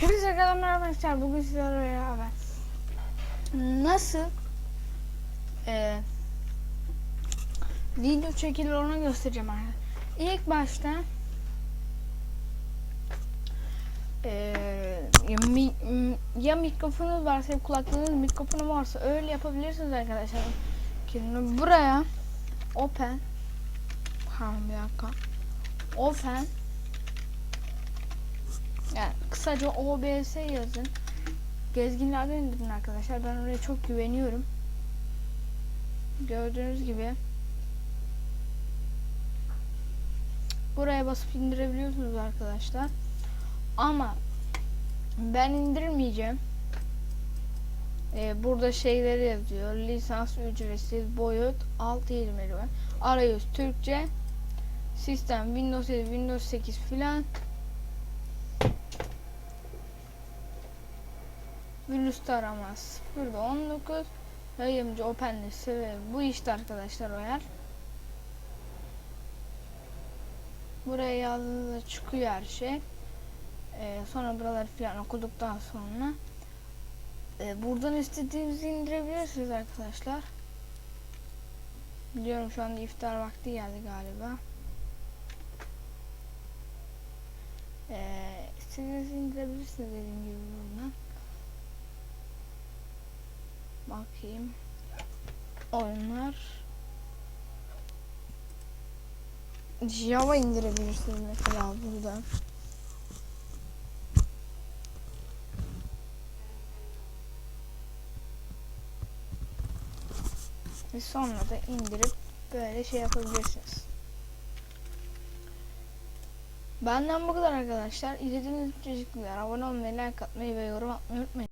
Hepinize merhaba arkadaşlar. Bugün sizlerle beraber nasıl e, video çekilir onu göstereceğim arkadaşlar. İlk başta e, ya, mi, ya mikrofonunuz varsa ya kulaklığınız mikrofonu varsa öyle yapabilirsiniz arkadaşlar. Şimdi buraya open pardon bir dakika open yani kısaca OBS yazın. Gezginlerden indirin arkadaşlar. Ben oraya çok güveniyorum. Gördüğünüz gibi buraya basıp indirebiliyorsunuz arkadaşlar. Ama ben indirmeyeceğim. Ee, burada şeyleri yazıyor. Lisans ücretsiz, boyut 620 var. Arayüz Türkçe, sistem Windows 7, Windows 8 filan. Virüs taramaz. Burada 19. Yayımcı Open'lisi ve bu işte arkadaşlar o yer. Buraya yazdığınızda çıkıyor her şey. Ee, sonra buraları filan okuduktan sonra e, buradan istediğinizi indirebilirsiniz arkadaşlar. Biliyorum şu anda iftar vakti geldi galiba. Ee, istediğinizi indirebilirsiniz dediğim gibi buradan. Bakayım. Oyunlar. Java indirebilirsiniz mesela buradan. Ve sonra da indirip böyle şey yapabilirsiniz. Benden bu kadar arkadaşlar. İzlediğiniz için teşekkürler. Abone olmayı, like atmayı ve yorum atmayı unutmayın.